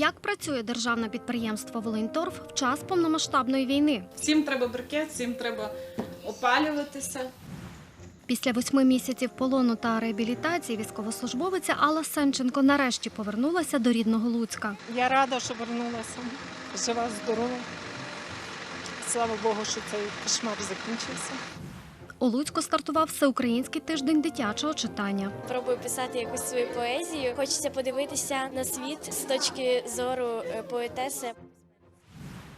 Як працює державне підприємство Волиньторф в час повномасштабної війни? Всім треба брикет, всім треба опалюватися. Після восьми місяців полону та реабілітації військовослужбовиця Алла Сенченко нарешті повернулася до рідного Луцька. Я рада, що вернулася. Жива, здорова. Слава Богу, що цей кошмар закінчився. У Луцьку стартував всеукраїнський тиждень дитячого читання. Пробую писати якусь свою поезію. Хочеться подивитися на світ з точки зору е, поетеси.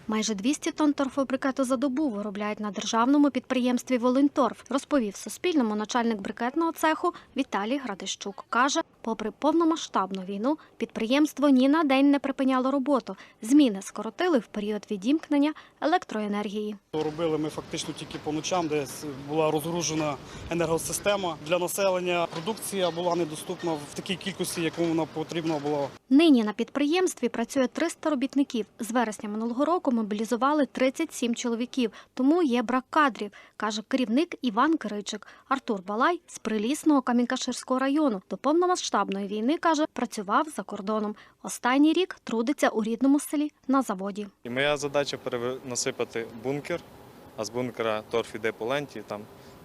Майже 200 тонн торфобрикету за добу виробляють на державному підприємстві Волиньторф, розповів Суспільному начальник брикетного цеху Віталій Градищук. Каже, попри повномасштабну війну, підприємство ні на день не припиняло роботу. Зміни скоротили в період відімкнення електроенергії. Робили ми фактично тільки по ночам, де була розгружена енергосистема для населення. Продукція була недоступна в такій кількості, яку вона потрібна була. Нині на підприємстві працює 300 робітників. З вересня минулого року мобілізували 37 чоловіків, тому є брак кадрів, каже керівник Іван Киричик. Артур Балай з Прилісного Камінкаширського району до повномасштабної війни каже, працював за кордоном. Останній рік трудиться у рідному селі на заводі. І моя задача насипати бункер, а з бункера торф іде по ленті, там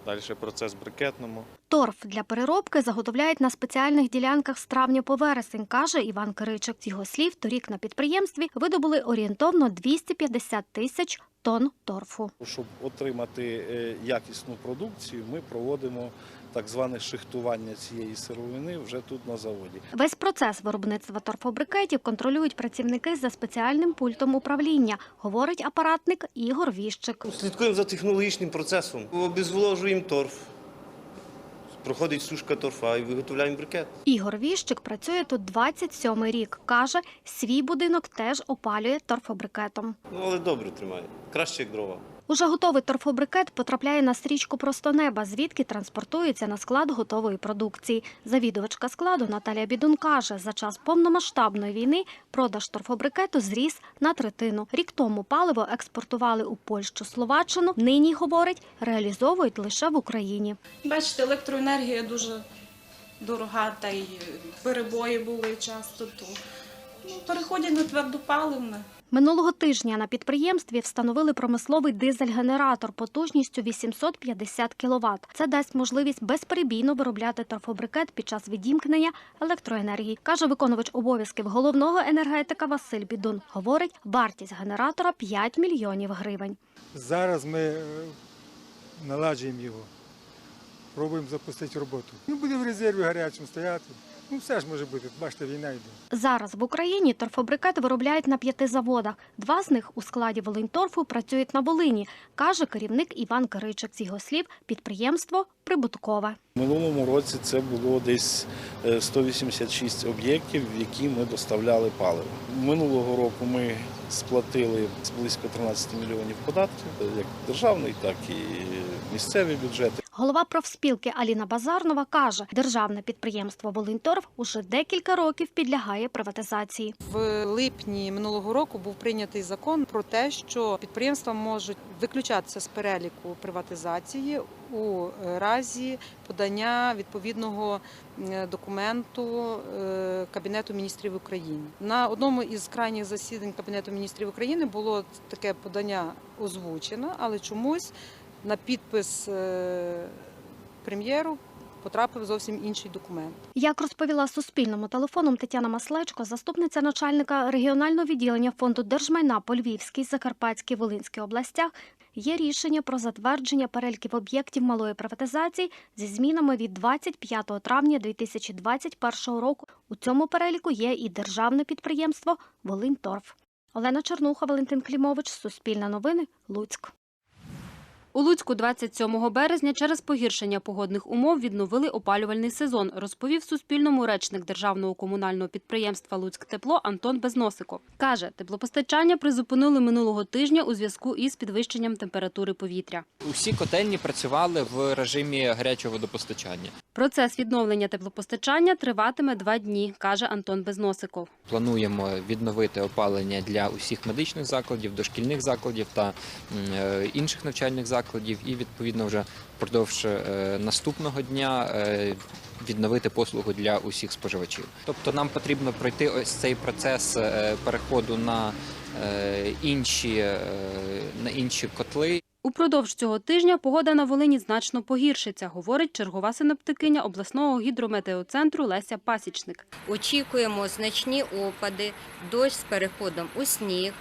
далі процес брикетному. Торф для переробки заготовляють на спеціальних ділянках з травня по вересень, каже Іван Киричик. З його слів, торік на підприємстві видобули орієнтовно 250 тисяч тонн торфу. Щоб отримати е, якісну продукцію, ми проводимо так зване шихтування цієї сировини вже тут на заводі. Весь процес виробництва торфобрикетів контролюють працівники за спеціальним пультом управління, говорить апаратник Ігор Віщик. Слідкуємо за технологічним процесом. Обезволожуємо торф. Проходить сушка торфа і виготовляємо брикет. Ігор Віщик працює тут 27 рік. Каже, свій будинок теж опалює торфобрикетом. Ну, але добре тримає. Краще, як дрова. Уже готовий торфобрикет потрапляє на стрічку просто неба, звідки транспортується на склад готової продукції. Завідувачка складу Наталія Бідун каже, за час повномасштабної війни продаж торфобрикету зріс на третину. Рік тому паливо експортували у Польщу, Словаччину. Нині говорить, реалізовують лише в Україні. Бачите, електроенергія дуже дорога, та й перебої були часто. То ну, переходять на твердопаливне. Минулого тижня на підприємстві встановили промисловий дизель-генератор потужністю 850 кВт. Це дасть можливість безперебійно виробляти торфобрикет під час відімкнення електроенергії, каже виконувач обов'язків головного енергетика Василь Бідун. Говорить, вартість генератора 5 мільйонів гривень. Зараз ми е, наладжуємо його, пробуємо запустити роботу. Ну, буде в резерві гарячим стояти. Ну, все ж може бути. Бачите, війна йде. Зараз в Україні торфобрикет виробляють на п'яти заводах. Два з них у складі Волиньторфу працюють на Волині, каже керівник Іван Киричик. З його слів, підприємство прибуткове. У минулому році це було десь е, 186 об'єктів, в які ми доставляли паливо. Минулого року ми сплатили близько 13 мільйонів податків, е, як державний, так і місцеві бюджети. Голова профспілки Аліна Базарнова каже, державне підприємство Волиньторф уже декілька років підлягає приватизації. В липні минулого року був прийнятий закон про те, що підприємства можуть виключатися з переліку приватизації у разі подання відповідного документу е, Кабінету міністрів України. На одному із крайніх засідань Кабінету міністрів України було таке подання озвучено, але чомусь на підпис е, прем'єру потрапив зовсім інший документ. Як розповіла Суспільному телефоном Тетяна Маслечко, заступниця начальника регіонального відділення фонду держмайна по Львівській, Закарпатській, Волинській областях, є рішення про затвердження переліків об'єктів малої приватизації зі змінами від 25 травня 2021 року. У цьому переліку є і державне підприємство Волиньторф. Олена Чернуха, Валентин Клімович, Суспільне новини, Луцьк. У Луцьку 27 березня через погіршення погодних умов відновили опалювальний сезон, розповів Суспільному речник державного комунального підприємства «Луцьктепло» Антон Безносико. Каже, теплопостачання призупинили минулого тижня у зв'язку із підвищенням температури повітря. Усі котельні працювали в режимі гарячого водопостачання. Процес відновлення теплопостачання триватиме два дні, каже Антон Безносиков. Плануємо відновити опалення для усіх медичних закладів, дошкільних закладів та е, інших навчальних закладів. Закладів, і відповідно вже впродовж е, наступного дня е, відновити послугу для усіх споживачів. Тобто нам потрібно пройти ось цей процес е, переходу на інші, на інші котли. Упродовж цього тижня погода на Волині значно погіршиться, говорить чергова синоптикиня обласного гідрометеоцентру Леся Пасічник. Очікуємо значні опади, дощ з переходом у сніг.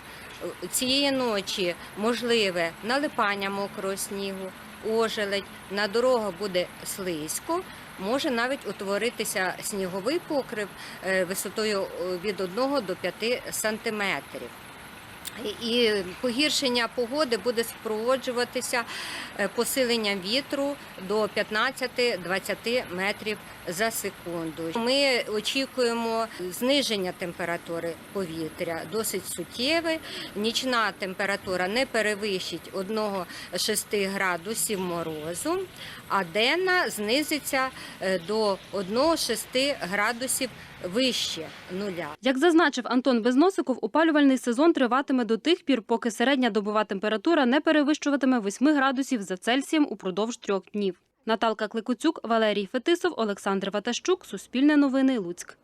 Цієї ночі можливе налипання мокрого снігу, ожеледь, на дорогах буде слизько, може навіть утворитися сніговий покрив е, висотою е, від 1 до 5 сантиметрів. І погіршення погоди буде супроводжуватися е, посиленням вітру до 15-20 метрів за секунду. Ми очікуємо зниження температури повітря досить суттєве. Нічна температура не перевищить 1-6 градусів морозу, а денна знизиться е, до 1-6 градусів вище нуля. Як зазначив Антон Безносиков, опалювальний сезон триватиме до тих пір, поки середня добова температура не перевищуватиме 8 градусів за Цельсієм упродовж трьох днів. Наталка Кликуцюк, Валерій Фетисов, Олександр Ватащук, Суспільне новини, Луцьк.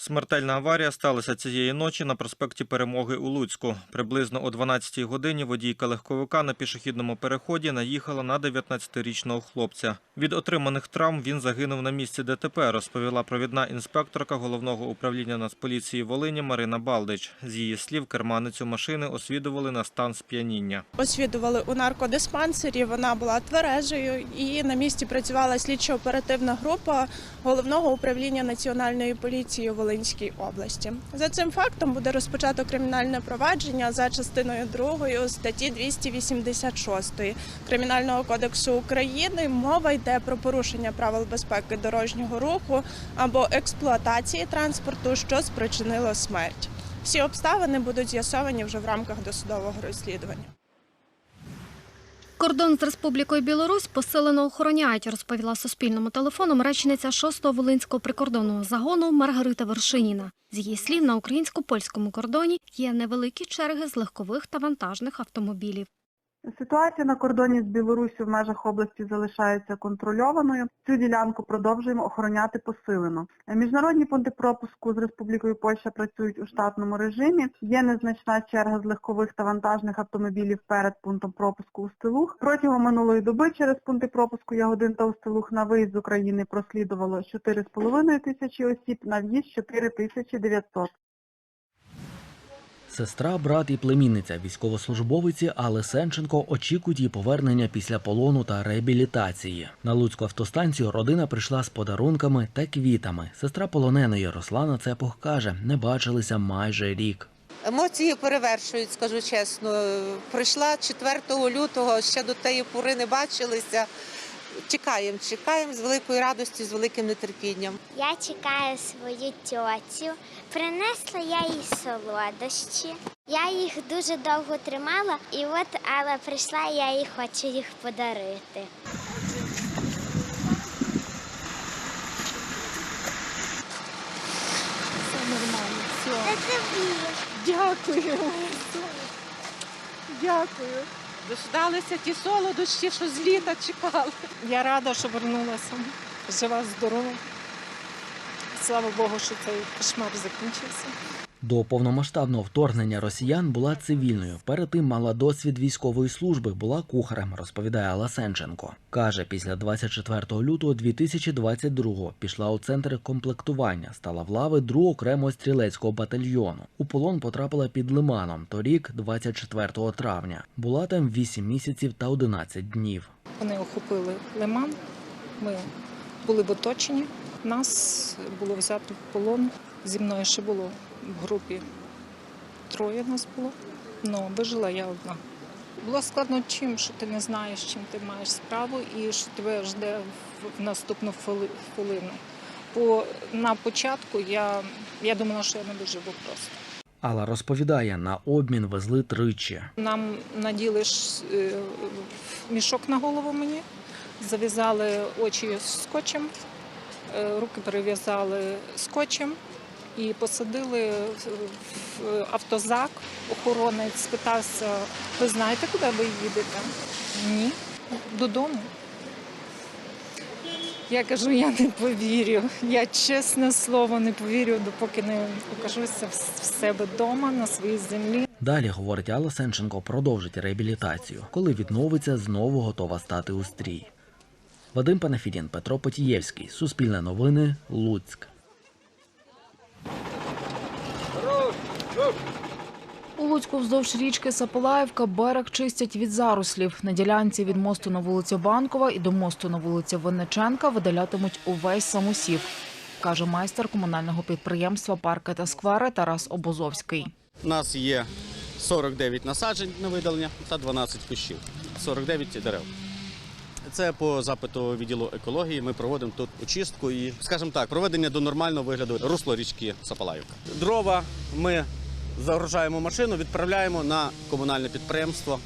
Смертельна аварія сталася цієї ночі на проспекті Перемоги у Луцьку. Приблизно о 12-й годині водійка легковика на пішохідному переході наїхала на 19-річного хлопця. Від отриманих травм він загинув на місці ДТП, розповіла провідна інспекторка головного управління Нацполіції Волині Марина Балдич. З її слів, керманицю машини освідували на стан сп'яніння. освідували у наркодиспансері. Вона була тверезою і на місці працювала слідчо-оперативна група головного управління національної поліції у Волинській області. За цим фактом буде розпочато кримінальне провадження за частиною 2 статті 286 Кримінального кодексу України. Мова йде про порушення правил безпеки дорожнього руху або експлуатації транспорту, що спричинило смерть. Всі обставини будуть з'ясовані вже в рамках досудового розслідування. Кордон з Республікою Білорусь посилено охороняють, розповіла Суспільному телефоном речниця 6-го Волинського прикордонного загону Маргарита Вершиніна. З її слів, на українсько-польському кордоні є невеликі черги з легкових та вантажних автомобілів. Ситуація на кордоні з Білоруссю в межах області залишається контрольованою. Цю ділянку продовжуємо охороняти посилено. Міжнародні пункти пропуску з Республікою Польща працюють у штатному режимі. Є незначна черга з легкових та вантажних автомобілів перед пунктом пропуску Устилух. Протягом минулої доби через пункти пропуску Ягодин та Устилух на виїзд з України прослідувало 4,5 тисячі осіб, на в'їзд 4 тисячі 900. Сестра, брат і племінниця військовослужбовиці Алли Сенченко очікують її повернення після полону та реабілітації. На Луцьку автостанцію родина прийшла з подарунками та квітами. Сестра полоненої Руслана Цепух каже, не бачилися майже рік. Емоції перевершують, скажу чесно. Прийшла 4 лютого, ще до тієї пори не бачилися. Чекаємо, чекаємо з великою радістю, з великим нетерпінням. Я чекаю свою тьотю. Принесла я їй солодощі. Я їх дуже довго тримала, і от Алла прийшла, я їй хочу їх подарити. Все нормально, все. Це тобі. Дякую. Дякую. Дождалися ті солодощі, що з літа чекали. Я рада, що вернулася. Жива, здорова. Слава Богу, що цей кошмар закінчився. До повномасштабного вторгнення росіян була цивільною. Перед тим мала досвід військової служби, була кухарем, розповідає Алла Сенченко. Каже, після 24 лютого 2022-го пішла у центр комплектування, стала в лави 2 окремого стрілецького батальйону. У полон потрапила під Лиманом торік, 24 травня. Була там 8 місяців та 11 днів. Вони охопили лиман. Ми були в оточенні. Нас було взято в полон. Зі мною ще було в групі троє нас було. Ну, вижила я одна. Було складно чим, що ти не знаєш, чим ти маєш справу і що тебе жде в наступну хвилину. Бо на початку я, я думала, що я не виживу просто. Алла розповідає, на обмін везли тричі. Нам наділи е, мішок на голову мені, зав'язали очі скотчем, е, руки перев'язали скотчем і посадили в в автозак. Охоронець спитався: ви знаєте, куди ви їдете? Ні, додому. Я кажу, я не повірю. Я чесне слово не повірю, допоки не окажуся в себе вдома на своїй землі. Далі, говорить Алла Сенченко, продовжить реабілітацію. Коли відновиться, знову готова стати у стрій. Вадим Панафідін, Петро Потієвський. Суспільне новини. Луцьк. У Луцьку вздовж річки Сапалаївка берег чистять від зарослів. На ділянці від мосту на вулицю Банкова і до мосту на вулиці Винниченка видалятимуть увесь самосів, каже майстер комунального підприємства Парки та сквери Тарас Обозовський. У нас є 49 насаджень на видалення та 12 кущів, 49 дерев. Це по запиту відділу екології. Ми проводимо тут очистку і, скажімо так, проведення до нормального вигляду русло річки Сапалаївка. Дрова ми загружаємо машину, відправляємо на комунальне підприємство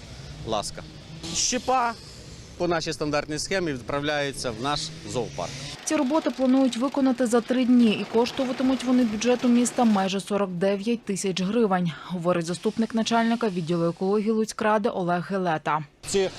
Ласка. Щепа по нашій стандартній схемі відправляється в наш зоопарк. Ці роботи планують виконати за три дні і коштуватимуть вони бюджету міста майже 49 тисяч гривень, говорить заступник начальника відділу екології Луцькради Олег Гелета. Ці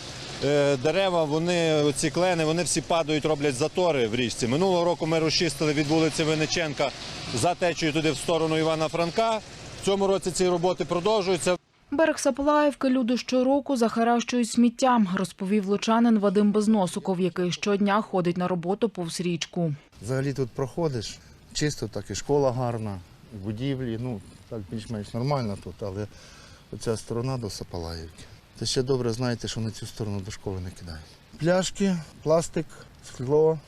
е, дерева, вони ці клени, вони всі падають, роблять затори в річці. Минулого року ми розчистили від вулиці Винниченка за течею туди в сторону Івана Франка. В цьому році ці роботи продовжуються. Берег Сапалаївки люди щороку захаращують сміттям, розповів лучанин Вадим Безносуков, який щодня ходить на роботу повз річку. Взагалі тут проходиш, чисто так і школа гарна, і будівлі, ну так більш-менш нормально тут, але оця сторона до Сапалаївки. Це ще добре знаєте, що на цю сторону до школи не кидають. Пляшки, пластик, скло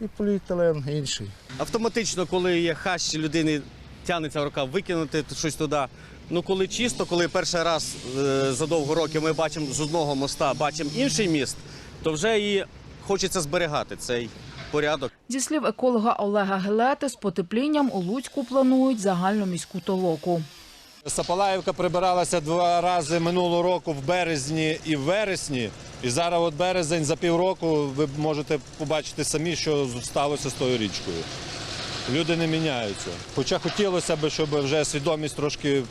і поліетилен інший. Автоматично, коли є хащі, людини тягнеться рука викинути щось туди. Ну, коли чисто, коли перший раз е, за довго років ми бачимо з одного моста, бачимо інший міст, то вже і хочеться зберігати цей порядок. Зі слів еколога Олега Гелети, з потеплінням у Луцьку планують загальну міську толоку. Сапалаївка прибиралася два рази минулого року в березні і в вересні. І зараз от березень за півроку ви можете побачити самі, що сталося з тою річкою. Люди не міняються. Хоча хотілося б, щоб вже свідомість трошки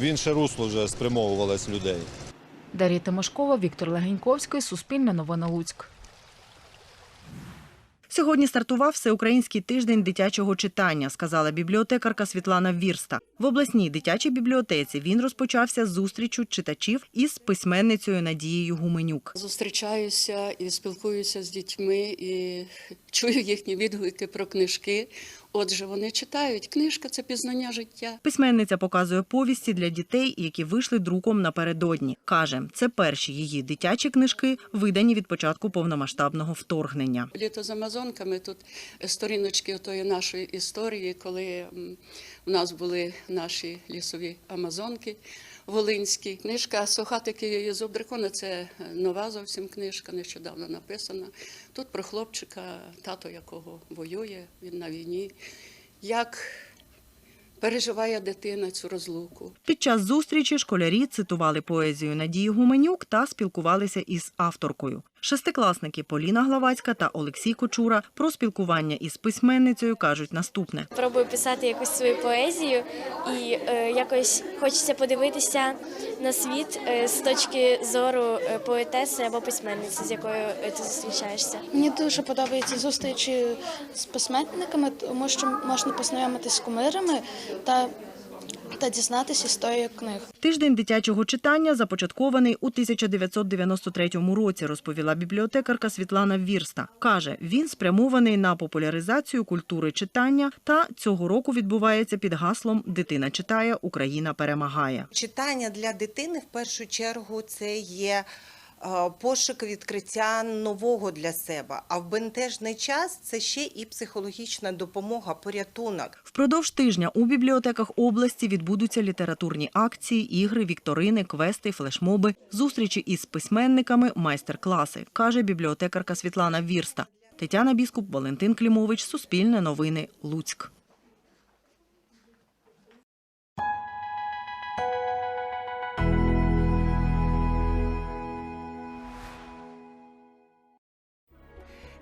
в інше русло вже спрямовувалась людей. Дар'я Тимошкова, Віктор Легеньковський, Суспільне новини Луцьк. Сьогодні стартував всеукраїнський тиждень дитячого читання, сказала бібліотекарка Світлана Вірста. В обласній дитячій бібліотеці він розпочався з зустрічю читачів із письменницею Надією Гуменюк. Зустрічаюся і спілкуюся з дітьми, і чую їхні відгуки про книжки. Отже, вони читають. Книжка це пізнання життя. Письменниця показує повісті для дітей, які вийшли друком напередодні. Каже, це перші її дитячі книжки, видані від початку повномасштабного вторгнення. Літо з Амазонками тут сторіночки тої нашої історії, коли у нас були наші лісові Амазонки. Волинські книжка Сухатики з дракона це нова зовсім книжка, нещодавно написана. Тут про хлопчика, тато якого воює, він на війні. Як переживає дитина цю розлуку. Під час зустрічі школярі цитували поезію Надії Гуменюк та спілкувалися із авторкою. Шестикласники Поліна Главацька та Олексій Кочура про спілкування із письменницею кажуть наступне. Пробую писати якусь свою поезію, і е, якось хочеться подивитися на світ е, з точки зору е, поетеси або письменниці, з якою е, ти зустрічаєшся. Мені дуже подобаються зустрічі з письменниками, тому що можна познайомитися з кумирами та, та дізнатися історію книг. Тиждень дитячого читання започаткований у 1993 році, розповіла бібліотекарка Світлана Вірста. Каже, він спрямований на популяризацію культури читання та цього року відбувається під гаслом Дитина читає, Україна перемагає. Читання для дитини в першу чергу це є пошук відкриття нового для себе. А в бентежний час це ще і психологічна допомога, порятунок. Впродовж тижня у бібліотеках області відбудуться літературні акції, ігри, вікторини, квести, флешмоби, зустрічі із письменниками, майстер-класи, каже бібліотекарка Світлана Вірста. Тетяна Біскуп, Валентин Клімович, Суспільне новини, Луцьк.